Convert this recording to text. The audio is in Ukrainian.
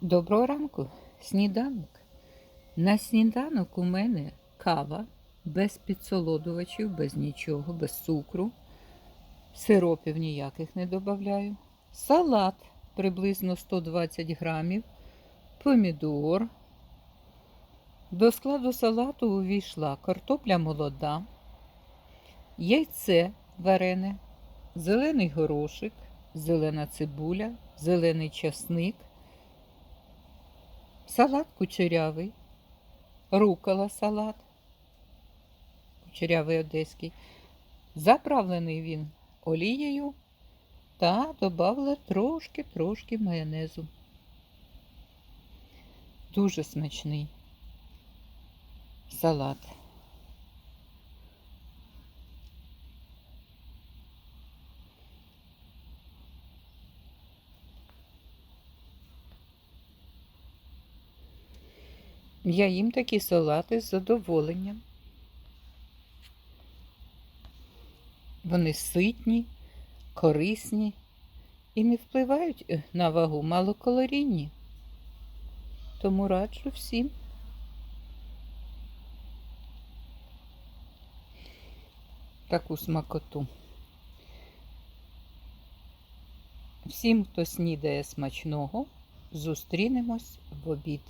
Доброго ранку, сніданок. На сніданок у мене кава без підсолодувачів, без нічого, без цукру. Сиропів ніяких не додаю. Салат приблизно 120 грамів, помідор. До складу салату увійшла картопля молода, яйце варене, зелений горошик, зелена цибуля, зелений часник. Салат кучерявий, рукола салат, кучерявий одеський. Заправлений він олією та додавала трошки-трошки майонезу. Дуже смачний салат. Я їм такі салати з задоволенням. Вони ситні, корисні і не впливають е, на вагу малокалорійні. Тому раджу всім. Таку смакоту. Всім, хто снідає смачного, зустрінемось в обід.